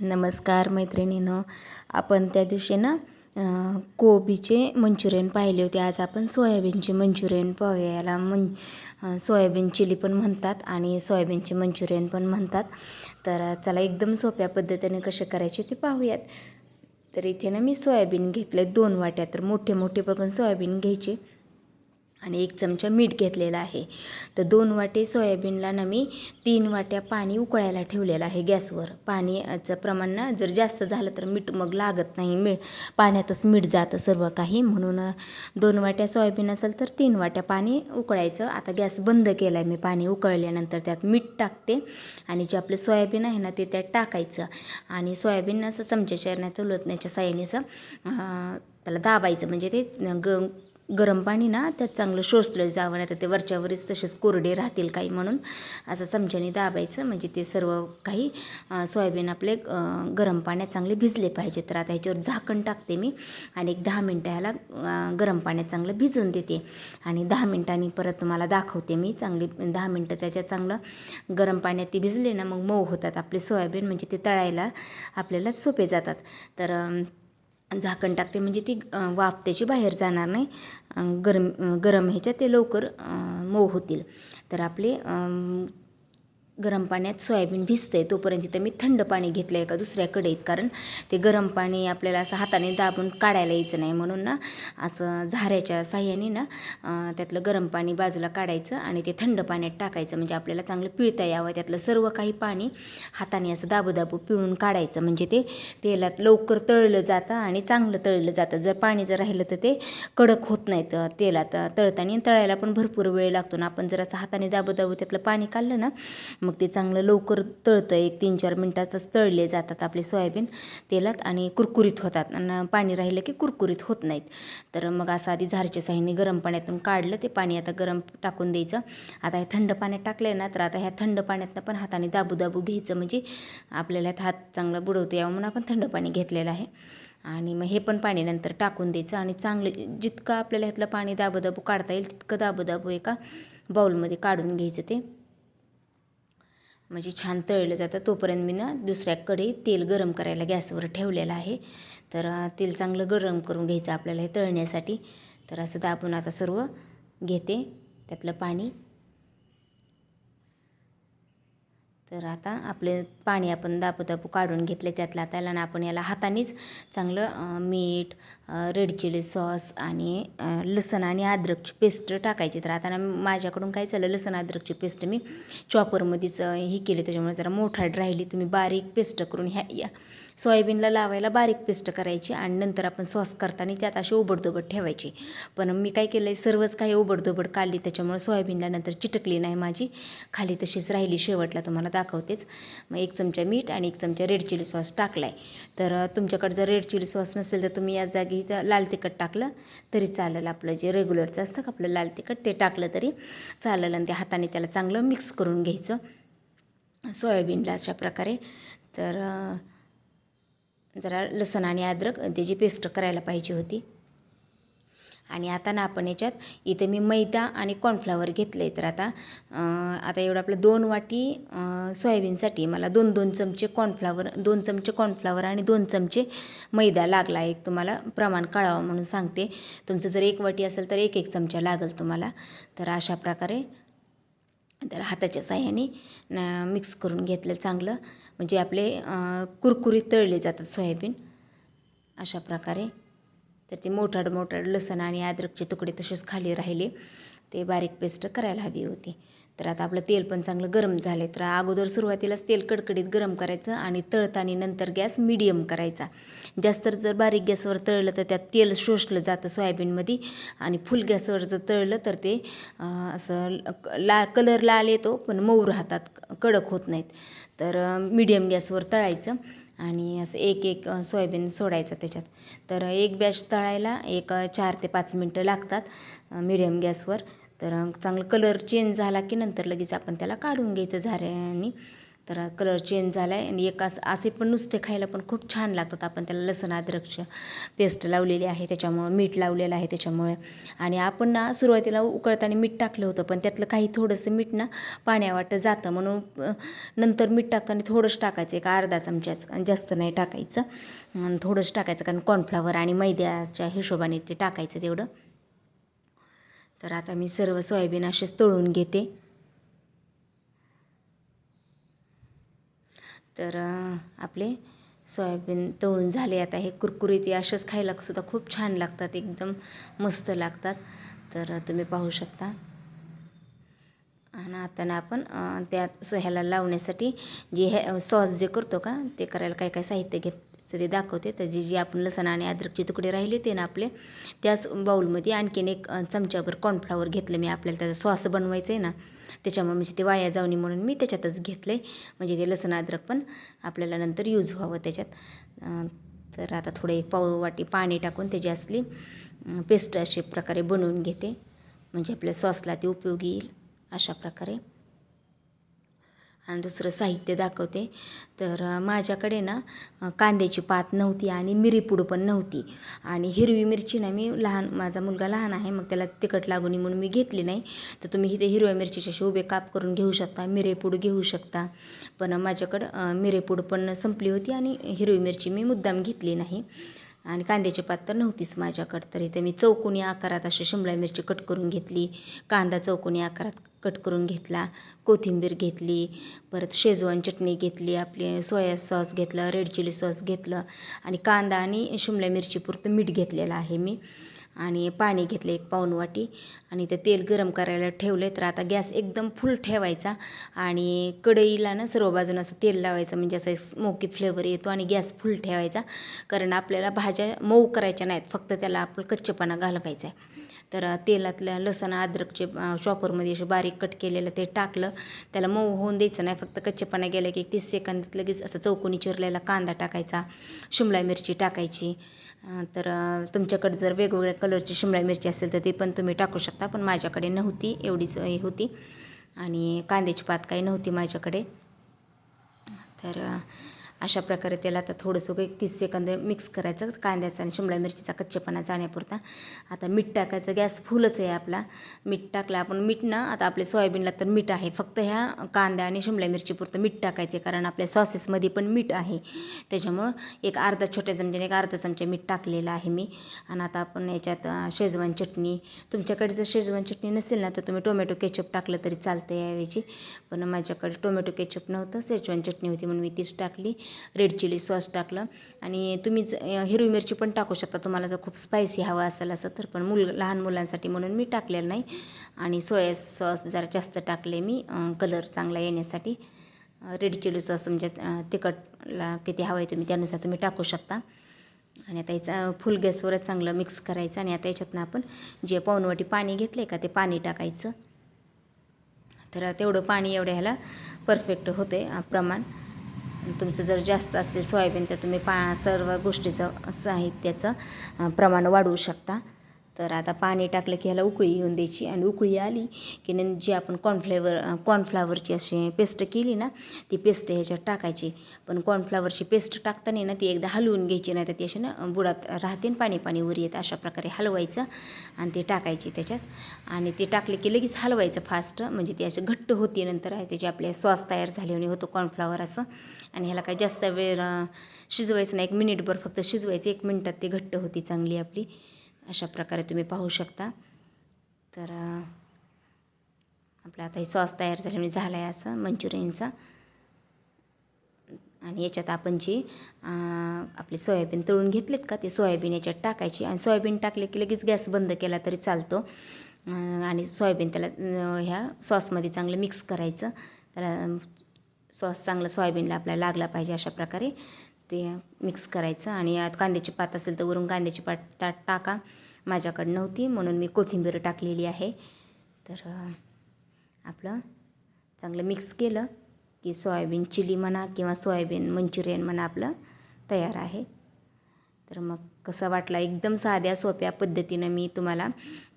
नमस्कार मैत्रिणीनं. आपण त्या दिवशी ना कोबीचे मंचुरियन पाहिले होते. आज आपण सोयाबीनचे मंचुरियन पाहूया. याला मन सोयाबीन चिली पण म्हणतात आणि सोयाबीनचे मंचुरियन पण म्हणतात. तर चला एकदम सोप्या पद्धतीने कसे करायचे ते पाहूयात. तर इथे ना मी सोयाबीन घेतले दोन वाट्या. तर मोठे मोठे बघून सोयाबीन घ्यायचे. आणि एक चमचा मीठ घेतलेला आहे. तर दोन वाटे सोयाबीनला ना मी तीन वाट्या पाणी उकळायला ठेवलेलं आहे गॅसवर. पाण्याचं प्रमाण ना जर जास्त झालं तर मीठ मग लागत नाही. मीठ पाण्यातच मीठ जातं सर्व काही. म्हणून दोन वाट्या सोयाबीन असेल तर तीन वाट्या पाणी उकळायचं. आता गॅस बंद केला आहे मी पाणी उकळल्यानंतर त्यात मीठ टाकते आणि जे आपलं सोयाबीन आहे ना ते त्यात टाकायचं. आणि सोयाबीन असं चमच्याच्या नाही उलटण्याच्या साह्याने असं त्याला दाबायचं. म्हणजे ते ग गरम पाणी ना त्यात चांगलं शोषलं जावं नाही तर ते वरच्यावरच तसेच कोरडे राहतील काही म्हणून. असं चमच्याने दाबायचं म्हणजे ते सर्व काही सोयाबीन आपले गरम पाण्यात चांगले भिजले पाहिजे तर आता ह्याच्यावर झाकण टाकते मी आणि एक दहा मिनटं ह्याला गरम पाण्यात चांगलं भिजून देते. आणि दहा मिनटांनी परत तुम्हाला दाखवते मी चांगली दहा मिनटं त्याच्यात चांगलं गरम पाण्यात ते भिजले ना मग मऊ होतात आपले सोयाबीन म्हणजे ते तळायला आपल्याला सोपे जातात. तर झाकण टाकते. म्हणजे ती वाफ त्याची बाहेर जाणार नाही. गरम गरम ह्याच्यात ते लवकर मऊ होतील. तर आपले गरम पाण्यात सोयाबीन भिजते तोपर्यंत तिथं मी थंड पाणी घेतलं आहे का दुसऱ्या कढईत कारण ते गरम पाणी आपल्याला असं हाताने दाबून काढायला यायचं नाही. म्हणून ना असं झाऱ्याच्या साह्याने ना त्यातलं गरम पाणी बाजूला काढायचं आणि ते थंड पाण्यात टाकायचं. म्हणजे आपल्याला चांगलं पिळता यावं त्यातलं सर्व काही पाणी हाताने असं दाबू दाबू पिळून काढायचं. म्हणजे ते तेलात लवकर तळलं जातं आणि चांगलं तळलं जातं. जर पाणी जर राहिलं तर ते कडक होत नाहीत तेलात तळताना तळायला पण भरपूर वेळ लागतो. ना आपण जर असं हाताने दाबू दाबू त्यातलं पाणी काढलं ना मग ते चांगलं लवकर तळतं एक तीन चार मिनटातच तळले जातात आपले सोयाबीन तेलात आणि कुरकुरीत होतात. आणि पाणी राहिलं की कुरकुरीत होत नाहीत. तर मग असं आधी झारच्या साह्याने गरम पाण्यातून काढलं ते पाणी आता गरम टाकून द्यायचं. आता हे थंड पाण्यात टाकलं ना तर आता ह्या थंड पाण्यातनं पण हाताने दाबू दाबू घ्यायचं. म्हणजे आपल्याला ह्यात हात चांगला बुडवतो यावं म्हणून आपण थंड पाणी घेतलेलं आहे. आणि मग हे पण पाणी नंतर टाकून द्यायचं आणि चांगलं जितकं आपल्याला ह्यातलं पाणी दाबोदाबू काढता येईल तितकं दाबोदाबू एका बाऊलमध्ये काढून घ्यायचं ते. म्हणजे छान तळलं जातं. तोपर्यंत मी ना दुसऱ्याकडे तेल गरम करायला गॅसवर ठेवलेलं आहे. तर तेल चांगलं गरम करून घ्यायचं आपल्याला हे तळण्यासाठी. तर असं दाबून आता सर्व घेते. त्यातलं पाणी तर आता आपले पाणी आपण दापू दापू काढून घेतले त्यातला त्याला ना आपण याला हातानेच चांगलं मीठ रेड चिली सॉस आणि लसण आणि अद्रकची पेस्ट टाकायची. तर आता ना माझ्याकडून काय झालं लसण अद्रकची पेस्ट मी चॉपरमध्येच हे ही केली. त्याच्यामुळे जरा मोठा राहिली. तुम्ही बारीक पेस्ट करून ह्या या सोयाबीनला लावायला बारीक पेस्ट करायची आणि नंतर आपण सॉस करताना त्यात अशी ओबडधोबड ठेवायची. पण मी काय केलं आहे सर्वच काही ओबडधोबड काढली त्याच्यामुळे सोयाबीनला नंतर चिटकली नाही माझी. खाली तशीच राहिली शेवटला तुम्हाला दाखवतेच. मग एक चमचा मीठ आणि एक चमचा रेड चिली सॉस टाकला आहे तर तुमच्याकडे जर रेड चिली सॉस नसेल तर तुम्ही या जागी लाल तिखट टाकलं तरी चालेल. आपलं जे रेग्युलरचं असतं का आपलं लाल तिखट ते टाकलं तरी चालेल आणि त्या हाताने त्याला चांगलं मिक्स करून घ्यायचं. सोयाबीनला अशा प्रकारे. तर जरा लसण आणि अद्रक त्याची पेस्ट करायला पाहिजे होती. आणि आता ना आपण याच्यात इथे मी मैदा आणि कॉर्नफ्लावर आहे तर आता आता एवढं आपलं दोन वाटी सोयाबीनसाठी मला दोन दोन चमचे कॉर्नफ्लावर दोन चमचे कॉर्नफ्लावर आणि दोन चमचे मैदा लागला एक तुम्हाला प्रमाण कळावं म्हणून सांगते. तुमचं जर एक वाटी असेल तर एक एक चमचा लागेल तुम्हाला. तर अशा प्रकारे तर हाताच्या साह्याने न मिक्स करून घेतलं चांगलं. म्हणजे आपले कुरकुरीत तळले जातात सोयाबीन. अशा प्रकारे. तर ते मोठाड मोठाड लसण आणि अद्रकचे तुकडे तसेच खाली राहिले. ते बारीक पेस्ट करायला हवी होती. तर आता आपलं तेल पण चांगलं गरम झाले तर अगोदर सुरुवातीलाच तेल कडकडीत गरम करायचं आणि तळताना नंतर गॅस मिडियम करायचा. जास्त जर बारीक गॅसवर तळलं तर त्यात तेल शोषलं जातं सोयाबीनमध्ये आणि फुल गॅसवर जर तळलं तर ते असं ला कलर लाल येतो पण मऊ राहतात कडक होत नाहीत. तर मिडियम गॅसवर तळायचं आणि असं एक एक सोयाबीन सोडायचं त्याच्यात. तर एक बॅच तळायला एक चार ते पाच मिनटं लागतात मिडियम गॅसवर. तर चांगलं कलर चेंज झाला की नंतर लगेच आपण त्याला काढून घ्यायचं झाऱ्याने. तर कलर चेंज झाला आहे आणि एक असं असे पण नुसते खायला पण खूप छान लागतात. आपण त्याला लसण अद्रकचं पेस्ट लावलेली आहे त्याच्यामुळं मीठ लावलेलं आहे त्याच्यामुळे. आणि आपण ना सुरुवातीला उकळताना मीठ टाकलं होतं पण त्यातलं काही थोडंसं मीठ ना पाण्यावाटं जातं. म्हणून नंतर मीठ टाकताना थोडंच टाकायचं एक अर्धा चमच्याच जास्त नाही टाकायचं. थोडंसं थोडंच टाकायचं कारण कॉर्नफ्लावर आणि मैद्याच्या हिशोबाने ते टाकायचं तेवढं. तर आता मी सर्व सोयाबीन असेच तळून घेते. तर आपले सोयाबीन तळून झाले. आता हे कुरकुरीत असेच खायला सुद्धा खूप छान लागतात एकदम मस्त लागतात. तर तुम्ही पाहू शकता. आणि आता ना आपण त्यात ह्याला लावण्यासाठी जे हे सॉस जे करतो का ते करायला काय काय साहित्य तर ते दाखवते. तर जे जे आपण लसण आणि अद्रकचे तुकडे राहिले ते ना आपले त्याच बाऊलमध्ये आणखीन एक चमच्यावर चमच्याभर कॉर्नफ्लावर घेतलं मी आपल्याला. त्याचा सॉस बनवायचं आहे ना त्याच्यामुळे म्हणजे ते वाया जाऊनी म्हणून मी त्याच्यातच घेतलं आहे म्हणजे ते लसण अद्रक पण आपल्याला नंतर यूज व्हावं त्याच्यात. तर आता थोडं एक पाव वाटी पाणी टाकून त्याची असली पेस्ट अशा प्रकारे बनवून घेते. म्हणजे आपल्या सॉसला ते उपयोगी येईल अशा प्रकारे. आणि दुसरं साहित्य दाखवते. तर माझ्याकडे ना कांद्याची पात नव्हती आणि मिरीपूड पण नव्हती. आणि हिरवी मिरची ना मी लहान माझा मुलगा लहान आहे मग त्याला तिखट लागू नये म्हणून मी घेतली नाही. तर तुम्ही इथे हिरव्या मिरचीचे असे उभे काप करून घेऊ शकता मिरेपूड घेऊ शकता. पण माझ्याकडं अं, मिरेपूड पण संपली होती आणि हिरवी मिरची मी मुद्दाम घेतली नाही. आणि कांद्याची पात तर नव्हतीच माझ्याकडं. तर इथे मी चौकोनी आकारात अशी शिमला मिरची कट करून घेतली. कांदा चौकोनी आकारात कट करून घेतला कोथिंबीर घेतली परत शेजवान चटणी घेतली आपली सोया सॉस घेतलं रेड चिली सॉस घेतलं आणि कांदा आणि शिमला मिरची पुरतं मीठ घेतलेलं आहे मी. आणि पाणी घेतलं एक पाऊण वाटी आणि ते तेल गरम करायला ठेवले तर आता गॅस एकदम फुल ठेवायचा आणि कढईला ना सर्व बाजूनं असं तेल लावायचं म्हणजे असं स्मोकी फ्लेवर येतो आणि गॅस फुल ठेवायचा कारण आपल्याला भाज्या मऊ करायच्या नाहीत फक्त त्याला आपण कच्चेपणा घालवायचा आहे. तर तेलातल्या लसण अद्रकचे शॉपरमध्ये असे बारीक कट केलेलं ते टाकलं. त्याला मऊ होऊन द्यायचं नाही फक्त कच्चेपणा गेला की एक तीस सेकंदात लगेच असं चौकोनी चिरलेला कांदा टाकायचा शिमला मिरची टाकायची. तर तुमच्याकडे जर वेगवेगळ्या कलरची शिमला मिरची असेल तर ती पण तुम्ही टाकू शकता पण माझ्याकडे नव्हती एवढीच हे होती. आणि कांद्याची पात काही नव्हती माझ्याकडे. तर अशा प्रकारे त्याला आता थोडंसं एक तीस सेकंद मिक्स करायचं कांद्याचा आणि शिमला मिरचीचा कच्चेपणा जाण्यापुरता. आता मीठ टाकायचं गॅस फुलच आहे आपला. मीठ टाकलं आपण मीठ ना आता आपल्या सोयाबीनला तर मीठ आहे. फक्त ह्या कांदा आणि शिमला मिरचीपुरतं मीठ टाकायचे कारण आपल्या सॉसेसमध्ये पण मीठ आहे. त्याच्यामुळं एक अर्धा छोट्या चमच्याने एक अर्धा चमचा मीठ टाकलेलं आहे मी. आणि आता आपण याच्यात शेजवान चटणी. तुमच्याकडे जर शेजवान चटणी नसेल ना तर तुम्ही टोमॅटो केचप टाकलं तरी चालतं याऐवजी पण माझ्याकडे टोमॅटो केचप नव्हतं शेजवान चटणी होती म्हणून मी तीच टाकली. रेड चिली सॉस टाकलं. आणि तुम्ही हिरवी मिरची पण टाकू शकता. तुम्हाला जर खूप स्पायसी हवं असेल असं तर पण मुल लहान मुलांसाठी म्हणून मी टाकलेलं नाही. आणि सोया सॉस जरा जास्त टाकले मी कलर चांगला येण्यासाठी. रेड चिली सॉस म्हणजे तिखटला किती हवं आहे तुम्ही त्यानुसार तुम्ही टाकू शकता. आणि आता याचा फुल गॅसवरच चांगलं मिक्स करायचं. आणि आता याच्यातनं आपण जे पाऊणवाटी पाणी घेतलं का ते पाणी टाकायचं. तर तेवढं पाणी एवढं ह्याला परफेक्ट होते प्रमाण. तुमचं जर जास्त असते सोयाबीन तर तुम्ही पा सर्व गोष्टीचं साहित्याचं प्रमाण वाढवू शकता. तर आता पाणी टाकलं की ह्याला उकळी येऊन द्यायची आणि उकळी आली की न जी आपण कॉर्नफ्लेवर कॉर्नफ्लावरची अशी पेस्ट केली ना ती पेस्ट ह्याच्यात टाकायची. पण कॉर्नफ्लावरची पेस्ट टाकताना ना ती एकदा हलवून घ्यायची नाही तर ती अशी ना बुडात राहते आणि पाणी पाणी वर येत. अशा प्रकारे हलवायचं आणि ती टाकायची त्याच्यात. आणि ती टाकले की लगेच हलवायचं फास्ट म्हणजे ती अशी घट्ट होती नंतर त्याची आपले सॉस तयार झाले आणि होतो कॉर्नफ्लावर असं. आणि ह्याला काय जास्त वेळ शिजवायचं नाही. एक मिनिटभर फक्त शिजवायचं. एक मिनटात ती घट्ट होती चांगली आपली. अशा प्रकारे तुम्ही पाहू शकता. तर आपला आता हे सॉस तयार झाले म्हणजे झाला आहे असं मंचुरियनचा. आणि याच्यात आपण जी आपले सोयाबीन तळून घेतलेत का ते सोयाबीन याच्यात टाकायची. आणि सोयाबीन टाकले की लगेच गॅस बंद केला तरी चालतो. आणि सोयाबीन त्याला ह्या सॉसमध्ये चांगलं मिक्स करायचं. त्याला सॉस चांगलं सोयाबीनला आपल्याला लागला पाहिजे अशा प्रकारे ते मिक्स करायचं. आणि कांद्याची पात असेल तर वरून कांद्याची पात टा- टाका. माझ्याकडं नव्हती म्हणून मी कोथिंबीर टाकलेली आहे. तर आपलं चांगलं मिक्स केलं की सोयाबीन चिली म्हणा किंवा सोयाबीन मंचुरियन म्हणा आपलं तयार आहे. तर मग कसा वाटला? एकदम साध्या सोप्या पद्धतीनं मी तुम्हाला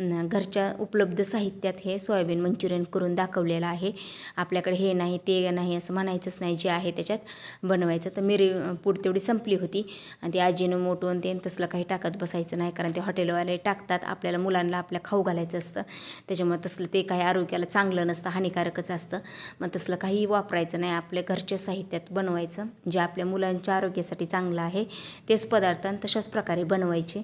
घरच्या उपलब्ध साहित्यात हे सोयाबीन मंचुरियन करून दाखवलेलं आहे. आपल्याकडे हे नाही ते नाही असं म्हणायचंच नाही जे आहे त्याच्यात बनवायचं. तर मिरी पूड तेवढी संपली होती. आणि ते आजीनं मोठून ते तसलं काही टाकत बसायचं नाही. कारण ते हॉटेलवाले टाकतात आपल्याला मुलांना आपल्या खाऊ घालायचं असतं. त्याच्यामुळे तसलं ते काही आरोग्याला चांगलं नसतं हानिकारकच असतं. मग तसलं काही वापरायचं नाही. आपल्या घरच्या साहित्यात बनवायचं जे आपल्या मुलांच्या आरोग्यासाठी चांगलं आहे तेच पदार्थ आणि तशाच प्रकारे बनवायचे.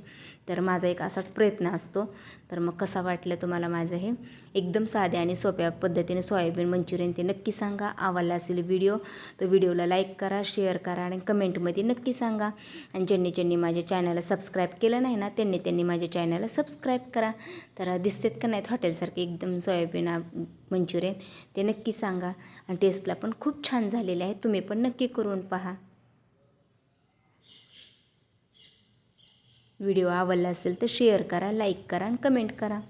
तर माझा एक असाच प्रयत्न असतो. तर मग कसा वाटलं तुम्हाला माझं हे? एकदम साध्या आणि सोप्या पद्धतीने सोयाबीन मंचुरियन ते नक्की सांगा. आवडला असेल व्हिडिओ तर व्हिडिओला लाईक करा शेअर करा आणि कमेंटमध्ये नक्की सांगा. आणि ज्यांनी ज्यांनी माझ्या चॅनलला सबस्क्राईब केलं नाही ना त्यांनी त्यांनी माझ्या चॅनलला सबस्क्राईब करा. तर दिसतेत का नाहीत हॉटेलसारखे एकदम सोयाबीन मंचुरियन ते नक्की सांगा. आणि टेस्टला पण खूप छान झालेले आहे. तुम्ही पण नक्की करून पहा. व्हिडिओ आवडला असेल तर शेअर करा लाईक करा आणि कमेंट करा.